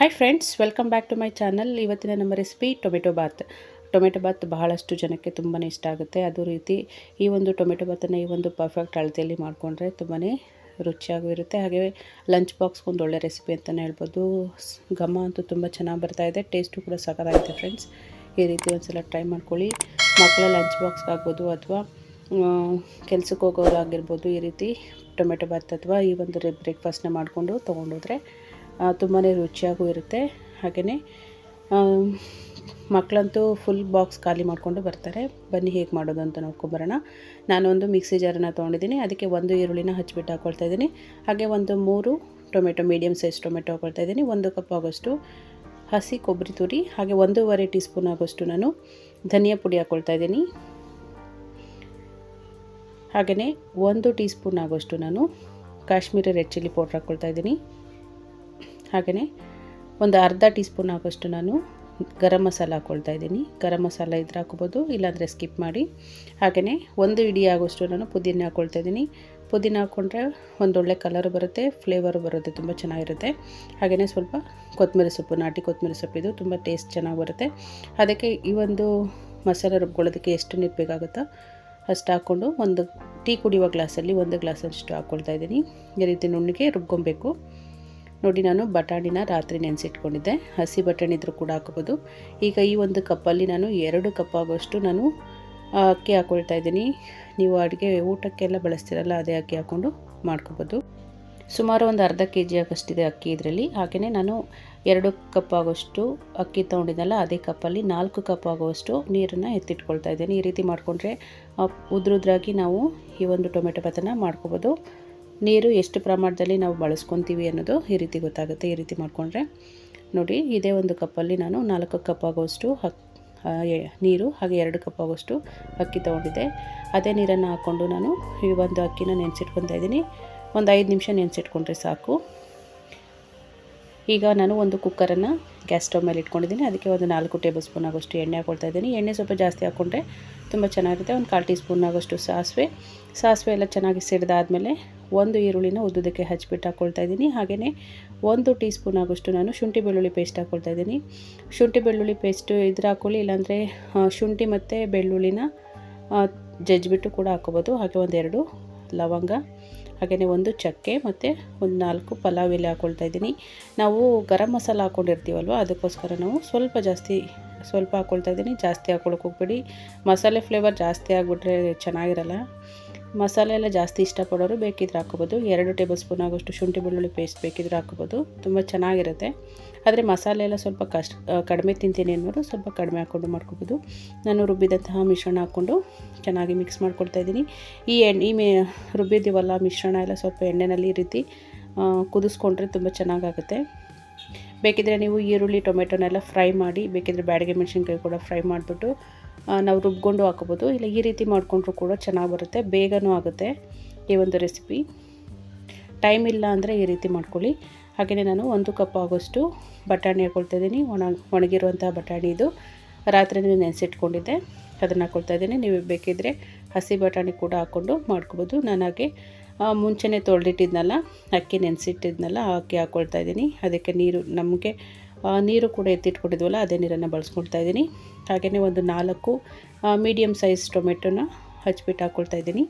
Hi friends welcome back to my channel ಇವತ್ತಿನ ನಮ್ಮ recipe tomato bath tomato bath ಬಹಳಷ್ಟು ಜನಕ್ಕೆ ತುಂಬಾ ಇಷ್ಟ ಆಗುತ್ತೆ. ಅದೇ ರೀತಿ ಈ ಒಂದು ಟೊಮೆಟೊ ಬಾತನ್ನು ಈ ಒಂದು ಪರ್ಫೆಕ್ಟ್ ಅಳತೆಯಲ್ಲಿ ಮಾಡಿಕೊಂಡ್ರೆ ತುಂಬಾ ರುಚಿಯಾಗೂ ಇರುತ್ತೆ ಹಾಗೆ ಲಂಚ್ ಬಾಕ್ಸ್ಗೆ ಒಂದು ಒಳ್ಳೆ ರೆಸಿಪಿ ಅಂತಲೇ ಹೇಳ್ಬೋದು. ಘಮ ಅಂತೂ ತುಂಬ ಚೆನ್ನಾಗಿ ಇದೆ. ಟೇಸ್ಟು ಕೂಡ ಸಖತ್ತಾಗಿದೆ ಫ್ರೆಂಡ್ಸ್ ಈ ರೀತಿ ಒಂದ್ಸಲ ಟ್ರೈ ಮಾಡ್ಕೊಳ್ಳಿ. ಮಕ್ಕಳ ಲಂಚ್ ಬಾಕ್ಸ್ಗೆ ಆಗ್ಬೋದು ಅಥವಾ ಕೆಲ್ಸಕ್ಕೆ ಹೋಗೋರಾಗಿರ್ಬೋದು ಈ ರೀತಿ ಟೊಮೆಟೊ ಬಾತ್ ಅಥವಾ ಈ ಒಂದು ಬ್ರೇಕ್ಫಾಸ್ಟ್ನ ಮಾಡಿಕೊಂಡು ತೊಗೊಂಡೋದ್ರೆ ತುಂಬಾ ರುಚಿಯಾಗೂ ಇರುತ್ತೆ. ಹಾಗೆಯೇ ಮಕ್ಕಳಂತೂ ಫುಲ್ ಬಾಕ್ಸ್ ಖಾಲಿ ಮಾಡಿಕೊಂಡು ಬರ್ತಾರೆ. ಬನ್ನಿ ಹೇಗೆ ಮಾಡೋದು ಅಂತ ನೋಡ್ಕೊಂಬರೋಣ. ನಾನೊಂದು ಮಿಕ್ಸಿ ಜಾರನ್ನ ತೊಗೊಂಡಿದ್ದೀನಿ. ಅದಕ್ಕೆ ಒಂದು ಈರುಳ್ಳಿನ ಹಚ್ಬಿಟ್ಟು ಹಾಕ್ಕೊಳ್ತಾ ಇದ್ದೀನಿ. ಹಾಗೆ ಒಂದು ಮೂರು ಟೊಮೆಟೊ ಮೀಡಿಯಮ್ ಸೈಜ್ ಟೊಮೆಟೊ ಹಾಕ್ಕೊಳ್ತಾ ಇದ್ದೀನಿ. ಒಂದು ಕಪ್ ಆಗೋಷ್ಟು ಹಸಿ ಕೊಬ್ಬರಿ ತುರಿ, ಹಾಗೆ ಒಂದೂವರೆ ಟೀ ಸ್ಪೂನ್ ಆಗೋಷ್ಟು ನಾನು ಧನಿಯಾ ಪುಡಿ ಹಾಕ್ಕೊಳ್ತಾ ಇದ್ದೀನಿ. ಹಾಗೆಯೇ ಒಂದು ಟೀ ಸ್ಪೂನ್ ಆಗೋಷ್ಟು ನಾನು ಕಾಶ್ಮೀರಿ ರೆಡ್ ಚಿಲ್ಲಿ ಪೌಡ್ರ್ ಹಾಕ್ಕೊಳ್ತಾ ಇದ್ದೀನಿ. ಹಾಗೆಯೇ ಒಂದು ಅರ್ಧ ಟೀ ಸ್ಪೂನ್ ಆಗೋಷ್ಟು ನಾನು ಗರಂ ಮಸಾಲ ಹಾಕ್ಕೊಳ್ತಾ ಇದ್ದೀನಿ. ಗರಂ ಮಸಾಲ ಇದ್ರೆ ಹಾಕ್ಬೋದು, ಇಲ್ಲಾಂದರೆ ಸ್ಕಿಪ್ ಮಾಡಿ. ಹಾಗೆಯೇ ಒಂದು ಇಡಿ ಆಗೋಷ್ಟು ನಾನು ಪುದೀನ ಹಾಕ್ಕೊಳ್ತಾ ಇದ್ದೀನಿ. ಪುದೀನ ಹಾಕ್ಕೊಂಡ್ರೆ ಒಂದೊಳ್ಳೆ ಕಲರು ಬರುತ್ತೆ ಫ್ಲೇವರು ಬರುತ್ತೆ, ತುಂಬ ಚೆನ್ನಾಗಿರುತ್ತೆ. ಹಾಗೆಯೇ ಸ್ವಲ್ಪ ಕೊತ್ತಂಬರಿ ಸೊಪ್ಪು, ನಾಟಿ ಕೊತ್ತಂಬರಿ ಸೊಪ್ಪಿದು ತುಂಬ ಟೇಸ್ಟ್ ಚೆನ್ನಾಗಿ ಬರುತ್ತೆ. ಅದಕ್ಕೆ ಈ ಒಂದು ಮಸಾಲೆ ರುಬ್ಕೊಳ್ಳೋದಕ್ಕೆ ಎಷ್ಟು ನೀರು ಬೇಕಾಗುತ್ತೋ ಅಷ್ಟು ಹಾಕ್ಕೊಂಡು ಒಂದು ಟೀ ಕುಡಿಯುವ ಗ್ಲಾಸಲ್ಲಿ ಒಂದು ಗ್ಲಾಸಷ್ಟು ಹಾಕ್ಕೊಳ್ತಾ ಇದ್ದೀನಿ. ಈ ರೀತಿ ನುಣ್ಣಗೆ ರುಬ್ಕೊಬೇಕು. ನೋಡಿ ನಾನು ಬಟಾಣಿನ ರಾತ್ರಿ ನೆನೆಸಿಟ್ಕೊಂಡಿದ್ದೆ. ಹಸಿ ಬಟಾಣಿ ಇದ್ರೂ ಕೂಡ ಹಾಕೋಬೋದು. ಈಗ ಈ ಒಂದು ಕಪ್ಪಲ್ಲಿ ನಾನು ಎರಡು ಕಪ್ ಆಗೋಷ್ಟು ನಾನು ಅಕ್ಕಿ ಹಾಕ್ಕೊಳ್ತಾ ಇದ್ದೀನಿ. ನೀವು ಅಡುಗೆ ಊಟಕ್ಕೆಲ್ಲ ಬಳಸ್ತೀರಲ್ಲ ಅದೇ ಅಕ್ಕಿ ಹಾಕ್ಕೊಂಡು ಮಾಡ್ಕೋಬೋದು. ಸುಮಾರು ಒಂದು ಅರ್ಧ ಕೆ ಜಿ ಆಗೋಷ್ಟಿದೆ ಅಕ್ಕಿ ಇದರಲ್ಲಿ. ಹಾಗೆಯೇ ನಾನು ಎರಡು ಕಪ್ ಆಗೋಷ್ಟು ಅಕ್ಕಿ ತೊಗೊಂಡಿದ್ದಲ್ಲ, ಅದೇ ಕಪ್ಪಲ್ಲಿ ನಾಲ್ಕು ಕಪ್ ಆಗುವಷ್ಟು ನೀರನ್ನು ಎತ್ತಿಟ್ಕೊಳ್ತಾ ಇದ್ದೀನಿ. ಈ ರೀತಿ ಮಾಡಿಕೊಂಡ್ರೆ ಉದ್ರುದ್ರಾಗಿ ನಾವು ಈ ಒಂದು ಟೊಮೆಟೊ ಭಾತನ ಮಾಡ್ಕೋಬೋದು. ನೀರು ಎಷ್ಟು ಪ್ರಮಾಣದಲ್ಲಿ ನಾವು ಬಳಸ್ಕೊತೀವಿ ಅನ್ನೋದು ಈ ರೀತಿ ಗೊತ್ತಾಗುತ್ತೆ, ಈ ರೀತಿ ಮಾಡಿಕೊಂಡ್ರೆ. ನೋಡಿ, ಇದೇ ಒಂದು ಕಪ್ಪಲ್ಲಿ ನಾನು ನಾಲ್ಕು ಕಪ್ ಆಗೋಷ್ಟು ನೀರು ಹಾಗೆ ಎರಡು ಕಪ್ ಆಗೋಷ್ಟು ಅಕ್ಕಿ ತೊಗೊಂಡಿದ್ದೆ. ಅದೇ ನೀರನ್ನು ಹಾಕ್ಕೊಂಡು ನಾನು ಈ ಒಂದು ಅಕ್ಕಿನ ನೆನೆಸಿಟ್ಕೊತಾ ಇದ್ದೀನಿ. ಒಂದು ಐದು ನಿಮಿಷ ನೆನೆಸಿಟ್ಕೊಂಡ್ರೆ ಸಾಕು. ಈಗ ನಾನು ಒಂದು ಕುಕ್ಕರನ್ನು ಗ್ಯಾಸ್ ಸ್ಟವ್ ಮೇಲೆ ಇಟ್ಕೊಂಡಿದ್ದೀನಿ. ಅದಕ್ಕೆ ಒಂದು ನಾಲ್ಕು ಟೇಬಲ್ ಸ್ಪೂನ್ ಆಗೋಷ್ಟು ಎಣ್ಣೆ ಹಾಕೊಳ್ತಾ ಇದ್ದೀನಿ. ಎಣ್ಣೆ ಸ್ವಲ್ಪ ಜಾಸ್ತಿ ಹಾಕ್ಕೊಂಡ್ರೆ ತುಂಬ ಚೆನ್ನಾಗಿರುತ್ತೆ. ಒಂದು ಕಾಲು ಟೀ ಸ್ಪೂನ್ ಆಗೋಷ್ಟು ಸಾಸಿವೆ. ಸಾಸಿವೆ ಎಲ್ಲ ಚೆನ್ನಾಗಿ ಸಿಡ್ದಾದ್ಮೇಲೆ ಒಂದು ಈರುಳ್ಳಿನ ಉದ್ದುದಕ್ಕೆ ಹಚ್ಚಿಬಿಟ್ಟು ಹಾಕ್ಕೊಳ್ತಾ ಇದ್ದೀನಿ. ಹಾಗೆಯೇ ಒಂದು ಟೀ ಸ್ಪೂನ್ ಆಗೋಷ್ಟು ನಾನು ಶುಂಠಿ ಬೆಳ್ಳುಳ್ಳಿ ಪೇಸ್ಟ್ ಹಾಕ್ಕೊಳ್ತಾ ಇದ್ದೀನಿ. ಶುಂಠಿ ಬೆಳ್ಳುಳ್ಳಿ ಪೇಸ್ಟು ಇದ್ರ ಹಾಕ್ಕೊಳ್ಳಿ ಇಲ್ಲಾಂದರೆ ಶುಂಠಿ ಮತ್ತು ಬೆಳ್ಳುಳ್ಳಿನ ಜಜ್ಜಿಬಿಟ್ಟು ಕೂಡ ಹಾಕ್ಕೋಬೋದು. ಹಾಗೆ ಒಂದೆರಡು ಲವಂಗ, ಹಾಗೆಯೇ ಒಂದು ಚಕ್ಕೆ ಮತ್ತು ಒಂದು ನಾಲ್ಕು ಪಲಾವ್ ಎಲೆ ಹಾಕ್ಕೊಳ್ತಾ ಇದ್ದೀನಿ. ನಾವು ಗರಂ ಮಸಾಲ ಹಾಕ್ಕೊಂಡಿರ್ತೀವಲ್ವ ಅದಕ್ಕೋಸ್ಕರ ನಾವು ಸ್ವಲ್ಪ ಜಾಸ್ತಿ, ಸ್ವಲ್ಪ ಹಾಕ್ಕೊಳ್ತಾ ಇದ್ದೀನಿ. ಜಾಸ್ತಿ ಹಾಕ್ಕೊಳಕ್ಕೆ ಹೋಗ್ಬೇಡಿ. ಮಸಾಲೆ ಫ್ಲೇವರ್ ಜಾಸ್ತಿ ಆಗಿಬಿಟ್ರೆ ಚೆನ್ನಾಗಿರಲ್ಲ. ಮಸಾಲೆ ಎಲ್ಲ ಜಾಸ್ತಿ ಇಷ್ಟಪಡೋರು ಬೇಕಿದ್ರೆ ಹಾಕೋಬೋದು ಎರಡು ಟೇಬಲ್ ಸ್ಪೂನ್ ಆಗೋಷ್ಟು ಶುಂಠಿ ಬೆಳ್ಳುಳ್ಳಿ ಪೇಸ್ಟ್ ಬೇಕಿದ್ರೆ ಹಾಕೋಬೋದು ತುಂಬ ಚೆನ್ನಾಗಿರುತ್ತೆ. ಆದರೆ ಮಸಾಲೆ ಎಲ್ಲ ಸ್ವಲ್ಪ ಕಷ್ಟ ಕಡಿಮೆ ತಿಂತೀನಿ ಅನ್ನೋರು ಸ್ವಲ್ಪ ಕಡಿಮೆ ಹಾಕ್ಕೊಂಡು ಮಾಡ್ಕೋಬೋದು. ನಾನು ರುಬ್ಬಿದಂತಹ ಮಿಶ್ರಣ ಹಾಕ್ಕೊಂಡು ಚೆನ್ನಾಗಿ ಮಿಕ್ಸ್ ಮಾಡ್ಕೊಳ್ತಾ ಇದ್ದೀನಿ. ಈ ಎಣ್ಣೆ, ಈ ಮೇ, ರುಬ್ಬಿದ್ದೀವಲ್ಲ ಮಿಶ್ರಣ ಎಲ್ಲ ಸ್ವಲ್ಪ ಎಣ್ಣೆನಲ್ಲಿ ಈ ರೀತಿ ಕುದಿಸ್ಕೊಂಡ್ರೆ ತುಂಬ ಚೆನ್ನಾಗಾಗುತ್ತೆ. ಬೇಕಿದ್ರೆ ನೀವು ಈರುಳ್ಳಿ, ಟೊಮೆಟೊನೆಲ್ಲ ಫ್ರೈ ಮಾಡಿ, ಬೇಕಿದ್ರೆ ಬ್ಯಾಡಗೆ ಮೆಣಸಿನ್ಕಾಯಿ ಕೂಡ ಫ್ರೈ ಮಾಡಿಬಿಟ್ಟು ನಾವು ರುಬ್ಕೊಂಡು ಹಾಕೋಬೋದು. ಇಲ್ಲ, ಈ ರೀತಿ ಮಾಡಿಕೊಂಡ್ರೂ ಕೂಡ ಚೆನ್ನಾಗಿ ಬರುತ್ತೆ, ಬೇಗನೂ ಆಗುತ್ತೆ ಈ ಒಂದು ರೆಸಿಪಿ. ಟೈಮ್ ಇಲ್ಲ ಅಂದರೆ ಈ ರೀತಿ ಮಾಡ್ಕೊಳ್ಳಿ. ಹಾಗೆಯೇ ನಾನು ಒಂದು ಕಪ್ ಆಗೋಷ್ಟು ಬಟಾಣಿ ಹಾಕ್ಕೊಳ್ತಾ ಇದ್ದೀನಿ. ಒಣ ಒಣಗಿರುವಂಥ ಬಟಾಣಿ ಇದು. ರಾತ್ರಿನೇ ನೆನೆಸಿಟ್ಕೊಂಡಿದ್ದೆ. ಅದನ್ನು ಹಾಕ್ಕೊಳ್ತಾ ಇದ್ದೀನಿ. ನೀವು ಬೇಕಿದ್ದರೆ ಹಸಿ ಬಟಾಣಿ ಕೂಡ ಹಾಕ್ಕೊಂಡು ಮಾಡ್ಕೊಬೋದು. ನಾನು ಹಾಗೆ ಮುಂಚೆನೇ ತೊಳೆದಿಟ್ಟಿದ್ನಲ್ಲ, ಅಕ್ಕಿ ನೆನೆಸಿಟ್ಟಿದ್ನಲ್ಲ ಅಕ್ಕಿ ಹಾಕ್ಕೊಳ್ತಾ ಇದ್ದೀನಿ. ಅದಕ್ಕೆ ನೀರು, ನಮಗೆ ನೀರು ಕೂಡ ಎತ್ತಿಟ್ಕೊಂಡಿದ್ವಲ್ಲ, ಅದೇ ನೀರನ್ನು ಬಳಸ್ಕೊಳ್ತಾ ಇದ್ದೀನಿ. ಹಾಗೆಯೇ ಒಂದು ನಾಲ್ಕು ಮೀಡಿಯಮ್ ಸೈಜ್ ಟೊಮೆಟೊನ ಹಚ್ಬಿಟ್ಟು ಹಾಕ್ಕೊಳ್ತಾ ಇದ್ದೀನಿ.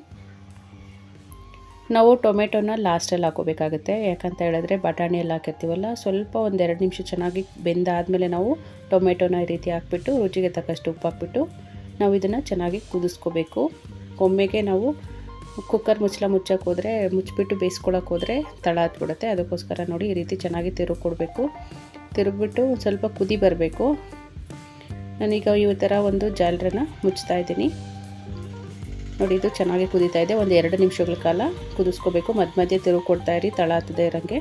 ನಾವು ಟೊಮೆಟೊನ ಲಾಸ್ಟಲ್ಲಿ ಹಾಕೋಬೇಕಾಗುತ್ತೆ. ಯಾಕಂತ ಹೇಳಿದ್ರೆ ಬಟಾಣಿ ಎಲ್ಲ ಹಾಕಿರ್ತೀವಲ್ಲ, ಸ್ವಲ್ಪ ಒಂದೆರಡು ನಿಮಿಷ ಚೆನ್ನಾಗಿ ಬೆಂದಾದಮೇಲೆ ನಾವು ಟೊಮೆಟೊನ ಈ ರೀತಿ ಹಾಕ್ಬಿಟ್ಟು, ರುಚಿಗೆ ತಕ್ಕಷ್ಟು ಉಪ್ಪು ಹಾಕ್ಬಿಟ್ಟು, ನಾವು ಇದನ್ನು ಚೆನ್ನಾಗಿ ಕುದಿಸ್ಕೋಬೇಕು. ಒಮ್ಮೆಗೆ ನಾವು ಕುಕ್ಕರ್ ಮುಚ್ಚಲ ಮುಚ್ಚಕ್ಕೆ ಹೋದರೆ, ಮುಚ್ಚಿಬಿಟ್ಟು ಬೇಯಿಸ್ಕೊಳಕ್ಕೆ ಹೋದರೆ ತಳ ಹತ್ಬಿಡುತ್ತೆ. ಅದಕ್ಕೋಸ್ಕರ ನೋಡಿ ಈ ರೀತಿ ಚೆನ್ನಾಗಿ ತಿರುಗಿ ಕೊಡಬೇಕು. ತಿರುಗಿಬಿಟ್ಟು ಸ್ವಲ್ಪ ಕುದಿ ಬರಬೇಕು. ನಾನೀಗ ಈ ಥರ ಒಂದು ಜಾಲರನ್ನ ಮುಚ್ತಾ ಇದ್ದೀನಿ. ನೋಡಿ, ಇದು ಚೆನ್ನಾಗಿ ಕುದೀತಾ ಇದೆ. ಒಂದು ಎರಡು ನಿಮಿಷಗಳ ಕಾಲ ಕುದಿಸ್ಕೋಬೇಕು. ಮಧ್ಯ ಮಧ್ಯೆ ತಿರುಗಿ ಕೊಡ್ತಾ ಇರಿ, ತಳ ಹತ್ತದೆ ಇರೋಂಗೆ.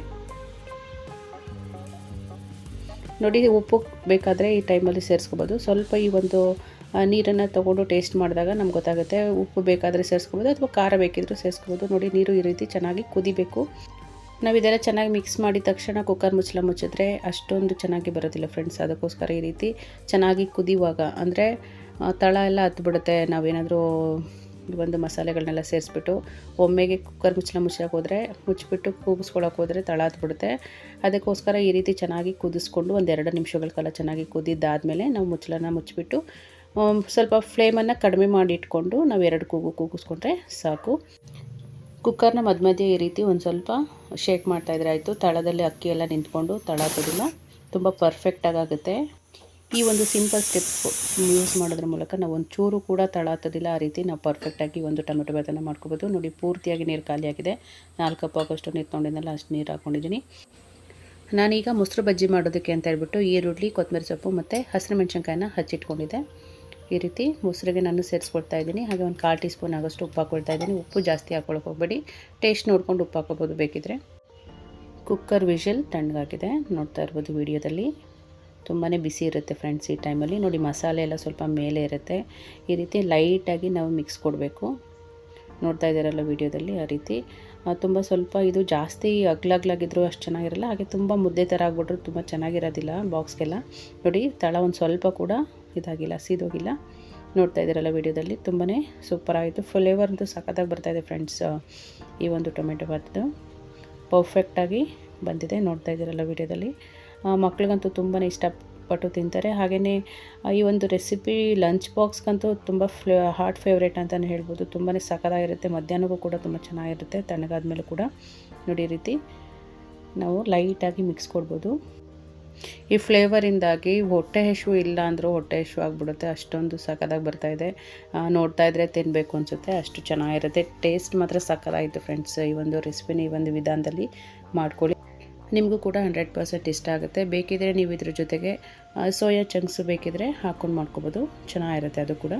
ನೋಡಿ, ಉಪ್ಪು ಬೇಕಾದರೆ ಈ ಟೈಮಲ್ಲಿ ಸೇರಿಸ್ಕೋಬೋದು. ಸ್ವಲ್ಪ ಈ ಒಂದು ನೀರನ್ನು ತೊಗೊಂಡು ಟೇಸ್ಟ್ ಮಾಡಿದಾಗ ನಮ್ಗೆ ಗೊತ್ತಾಗುತ್ತೆ ಉಪ್ಪು ಬೇಕಾದರೆ ಸೇರಿಸ್ಕೊಬೋದು ಅಥವಾ ಖಾರ ಬೇಕಿದ್ದರೂ ಸೇರಿಸ್ಕೊಬೋದು. ನೋಡಿ, ನೀರು ಈ ರೀತಿ ಚೆನ್ನಾಗಿ ಕುದಿಬೇಕು. ನಾವು ಇದೆಲ್ಲ ಚೆನ್ನಾಗಿ ಮಿಕ್ಸ್ ಮಾಡಿದ ತಕ್ಷಣ ಕುಕ್ಕರ್ ಮುಚ್ಚಲ ಮುಚ್ಚಿದ್ರೆ ಅಷ್ಟೊಂದು ಚೆನ್ನಾಗಿ ಬರೋದಿಲ್ಲ ಫ್ರೆಂಡ್ಸ್ ಅದಕ್ಕೋಸ್ಕರ ಈ ರೀತಿ ಚೆನ್ನಾಗಿ ಕುದಿಯುವಾಗ, ಅಂದರೆ ತಳ ಎಲ್ಲ ಹತ್ಬಿಡುತ್ತೆ. ನಾವೇನಾದರೂ ಒಂದು ಮಸಾಲೆಗಳನ್ನೆಲ್ಲ ಸೇರಿಸ್ಬಿಟ್ಟು ಒಮ್ಮೆಗೆ ಕುಕ್ಕರ್ ಮುಚ್ಚಲ ಮುಚ್ಚಕ್ಕೆ ಹೋದರೆ, ಮುಚ್ಚಿಬಿಟ್ಟು ಕೂಗಿಸ್ಕೊಳಕ್ಕೆ ಹೋದರೆ ತಳ ಹತ್ಬಿಡುತ್ತೆ. ಅದಕ್ಕೋಸ್ಕರ ಈ ರೀತಿ ಚೆನ್ನಾಗಿ ಕುದಿಸ್ಕೊಂಡು ಒಂದು ಎರಡು ನಿಮಿಷಗಳ ಕಾಲ ಚೆನ್ನಾಗಿ ಕುದಿದ್ದಾದಮೇಲೆ ನಾವು ಮುಚ್ಚಲನ್ನ ಮುಚ್ಚಿಬಿಟ್ಟು ಸ್ವಲ್ಪ ಫ್ಲೇಮನ್ನು ಕಡಿಮೆ ಮಾಡಿ ಇಟ್ಕೊಂಡು ನಾವು ಎರಡು ಕೂಗು ಕೂಗಿಸ್ಕೊಂಡ್ರೆ ಸಾಕು. ಕುಕ್ಕರ್ನ ಮಧ್ಯ ಮಧ್ಯೆ ಈ ರೀತಿ ಒಂದು ಸ್ವಲ್ಪ ಶೇಕ್ ಮಾಡ್ತಾಯಿದ್ರೆ ಆಯಿತು. ತಳದಲ್ಲಿ ಅಕ್ಕಿ ಎಲ್ಲ ನಿಂತ್ಕೊಂಡು ತಳ ಕೊಡಿಲ್ಲ ತುಂಬ ಪರ್ಫೆಕ್ಟಾಗುತ್ತೆ ಈ ಒಂದು ಸಿಂಪಲ್ ಸ್ಟೆಪ್ ಯೂಸ್ ಮಾಡೋದ್ರ ಮೂಲಕ ನಾವು ಒಂದು ಚೂರು ಕೂಡ ತಳಾತದಿಲ್ಲ ಆ ರೀತಿ ನಾವು ಪರ್ಫೆಕ್ಟಾಗಿ ಒಂದು ಟೊಮೆಟೊ ಬಾತನ್ನು ಮಾಡ್ಕೋಬೋದು. ನೋಡಿ, ಪೂರ್ತಿಯಾಗಿ ನೀರು ಖಾಲಿಯಾಗಿದೆ ನಾಲ್ಕು ಕಪ್ ಆಗೋಷ್ಟು ನೀರು ತೊಗೊಂಡಿದ್ದೆಲ್ಲ ಅಷ್ಟು ನೀರು ಹಾಕ್ಕೊಂಡಿದ್ದೀನಿ ನಾನೀಗ ಮೊಸರು ಬಜ್ಜಿ ಮಾಡೋದಕ್ಕೆ ಅಂತ ಹೇಳ್ಬಿಟ್ಟು ಈರುಳ್ಳಿ ಕೊತ್ತಂಬರಿ ಸೊಪ್ಪು ಮತ್ತು ಹಸಿರು ಮೆಣಸಿನ್ಕಾಯಿನ ಹಚ್ಚಿಟ್ಕೊಂಡಿದ್ದೆ. ಈ ರೀತಿ ಮೊಸರಿಗೆ ನಾನು ಸೇರಿಸ್ಕೊಳ್ತಾ ಇದ್ದೀನಿ. ಹಾಗೆ ಒಂದು ಕಾಲು ಟೀ ಸ್ಪೂನ್ ಆಗೋಷ್ಟು ಉಪ್ಪು ಹಾಕೊಳ್ತಾ ಇದ್ದೀನಿ. ಉಪ್ಪು ಜಾಸ್ತಿ ಹಾಕ್ಕೊಳಕ್ಕೆ ಹೋಗಬೇಡಿ. ಟೇಸ್ಟ್ ನೋಡ್ಕೊಂಡು ಉಪ್ಪು ಹಾಕೋಬೋದು ಬೇಕಿದ್ರೆ. ಕುಕ್ಕರ್ ವಿಷಲ್ ತಣ್ಣಗಾಗಿದೆ. ನೋಡ್ತಾ ಇರ್ಬೋದು ವಿಡಿಯೋದಲ್ಲಿ. ತುಂಬಾ ಬಿಸಿ ಇರುತ್ತೆ ಫ್ರೆಂಡ್ಸ್ ಈ ಟೈಮಲ್ಲಿ ನೋಡಿ ಮಸಾಲೆ ಎಲ್ಲ ಸ್ವಲ್ಪ ಮೇಲೆ ಇರುತ್ತೆ. ಈ ರೀತಿ ಲೈಟಾಗಿ ನಾವು ಮಿಕ್ಸ್ ಕೊಡಬೇಕು. ನೋಡ್ತಾ ಇದ್ದಾರಲ್ಲ ವಿಡಿಯೋದಲ್ಲಿ ಆ ರೀತಿ. ತುಂಬ ಸ್ವಲ್ಪ ಇದು ಜಾಸ್ತಿ ಅಗ್ಲಗ್ಲಾಗಿದ್ರು ಅಷ್ಟು ಚೆನ್ನಾಗಿರಲ್ಲ. ಹಾಗೆ ತುಂಬ ಮುದ್ದೆ ಥರ ಆಗ್ಬಿಟ್ರು ತುಂಬ ಚೆನ್ನಾಗಿರೋದಿಲ್ಲ ಬಾಕ್ಸ್ಗೆಲ್ಲ ನೋಡಿ ತಳ ಒಂದು ಸ್ವಲ್ಪ ಕೂಡ ಇದಾಗಿಲ್ಲ ಸೀದೋಗಿಲ್ಲ. ನೋಡ್ತಾ ಇದ್ದೀರಲ್ಲ ವಿಡಿಯೋದಲ್ಲಿ ತುಂಬಾ ಫ್ಲೇವರ್ ಅಂತೂ ಸಖತ್ತಾಗಿ ಬರ್ತಾಯಿದೆ ಫ್ರೆಂಡ್ಸ್ ಈ ಒಂದು ಟೊಮೆಟೊ ಬಾತು ಪರ್ಫೆಕ್ಟಾಗಿ ಬಂದಿದೆ, ನೋಡ್ತಾ ಇದ್ದೀರಲ್ಲ ವಿಡಿಯೋದಲ್ಲಿ. ಮಕ್ಳಿಗಂತೂ ತುಂಬಾ ಇಷ್ಟಪಟ್ಟು ತಿಂತಾರೆ. ಹಾಗೆಯೇ ಈ ಒಂದು ರೆಸಿಪಿ ಲಂಚ್ ಬಾಕ್ಸ್ಗಂತೂ ತುಂಬ ಫ್ಲೇ ಹಾಟ್ ಫೇವ್ರೇಟ್ ಅಂತಲೇ ಹೇಳ್ಬೋದು. ತುಂಬಾ ಸಖತ್ತಾಗಿರುತ್ತೆ ಮಧ್ಯಾಹ್ನಕ್ಕೂ ಕೂಡ ತುಂಬ ಚೆನ್ನಾಗಿರುತ್ತೆ, ತಣ್ಣಗಾದ್ಮೇಲೆ ಕೂಡ. ನೋಡಿ ರೀತಿ ನಾವು ಲೈಟಾಗಿ ಮಿಕ್ಸ್ ಕೊಡ್ಬೋದು. ಈ ಫ್ಲೇವರಿಂದಾಗಿ ಹೊಟ್ಟೆ ಹಶು ಇಲ್ಲ ಅಂದರೂ ಹೊಟ್ಟೆ ಹಶು ಆಗಿಬಿಡುತ್ತೆ. ಅಷ್ಟೊಂದು ಸಖತ್ತಾಗಿ ಬರ್ತಾಯಿದೆ ನೋಡ್ತಾ ಇದ್ದರೆ ತಿನ್ನಬೇಕು ಅನಿಸುತ್ತೆ. ಅಷ್ಟು ಚೆನ್ನಾಗಿರುತ್ತೆ. ಟೇಸ್ಟ್ ಮಾತ್ರ ಸಖತ್ತಾಯಿತು ಫ್ರೆಂಡ್ಸ್ ಈ ಒಂದು ರೆಸಿಪಿನ ಈ ಒಂದು ವಿಧಾನದಲ್ಲಿ ಮಾಡ್ಕೊಳ್ಳಿ. ನಿಮಗೂ ಕೂಡ ಹಂಡ್ರೆಡ್ ಪರ್ಸೆಂಟ್ ಇಷ್ಟ ಆಗುತ್ತೆ. ಬೇಕಿದ್ರೆ ನೀವು ಇದ್ರ ಜೊತೆಗೆ ಸೋಯಾ ಚಂಕ್ಸ್ ಬೇಕಿದ್ರೆ ಹಾಕ್ಕೊಂಡು ಮಾಡ್ಕೊಬೋದು. ಚೆನ್ನಾಗಿರುತ್ತೆ ಅದು ಕೂಡ.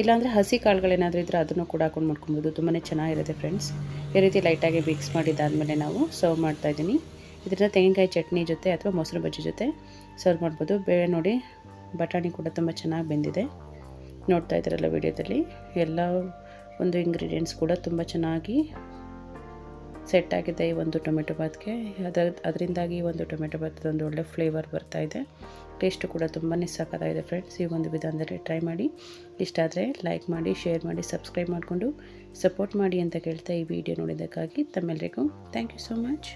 ಇಲ್ಲಾಂದರೆ ಹಸಿ ಕಾಳುಗಳೇನಾದರೂ ಇದ್ದರೆ ಅದನ್ನು ಕೂಡ ಹಾಕೊಂಡು ಮಾಡ್ಕೊಬೋದು. ತುಂಬಾ ಚೆನ್ನಾಗಿರುತ್ತೆ ಫ್ರೆಂಡ್ಸ್ ಈ ರೀತಿ ಲೈಟಾಗಿ ಮಿಕ್ಸ್ ಮಾಡಿದ್ದಾದಮೇಲೆ ನಾವು ಸರ್ವ್ ಮಾಡ್ತಾಯಿದ್ದೀನಿ ಇದರಿಂದ ತೆಂಗಿನಕಾಯಿ ಚಟ್ನಿ ಜೊತೆ ಅಥವಾ ಮೊಸರು ಬಜ್ಜಿ ಜೊತೆ ಸರ್ವ್ ಮಾಡ್ಬೋದು. ಬೇಳೆ ನೋಡಿ, ಬಟಾಣಿ ಕೂಡ ತುಂಬ ಚೆನ್ನಾಗಿ ಬೆಂದಿದೆ. ನೋಡ್ತಾ ಇದ್ದಾರಲ್ಲ ವಿಡಿಯೋದಲ್ಲಿ? ಎಲ್ಲ ಒಂದು ಇಂಗ್ರೀಡಿಯೆಂಟ್ಸ್ ಕೂಡ ತುಂಬ ಚೆನ್ನಾಗಿ ಸೆಟ್ ಆಗಿದೆ ಈ ಒಂದು ಟೊಮೆಟೊ ಬಾತ್ಗೆ ಅದರ ಅದರಿಂದಾಗಿ ಒಂದು ಟೊಮೆಟೊ ಬಾತ್ ಒಂದು ಒಳ್ಳೆ ಫ್ಲೇವರ್ ಬರ್ತಾ ಇದೆ. ಟೇಸ್ಟು ಕೂಡ ತುಂಬಾ ಸಕ್ಕತ್ತಾಗಿದೆ ಫ್ರೆಂಡ್ಸ್ ಈ ಒಂದು ವಿಧಾನದಲ್ಲಿ ಟ್ರೈ ಮಾಡಿ. ಇಷ್ಟ ಆದರೆ ಲೈಕ್ ಮಾಡಿ ಶೇರ್ ಮಾಡಿ ಸಬ್ಸ್ಕ್ರೈಬ್ ಮಾಡಿಕೊಂಡು ಸಪೋರ್ಟ್ ಮಾಡಿ ಅಂತ ಕೇಳ್ತಾ ಈ ವಿಡಿಯೋ ನೋಡಿದ್ದಕ್ಕಾಗಿ. ತಮ್ಮೆಲ್ಲರಿಗೂ ಥ್ಯಾಂಕ್ ಯು ಸೋ ಮಚ್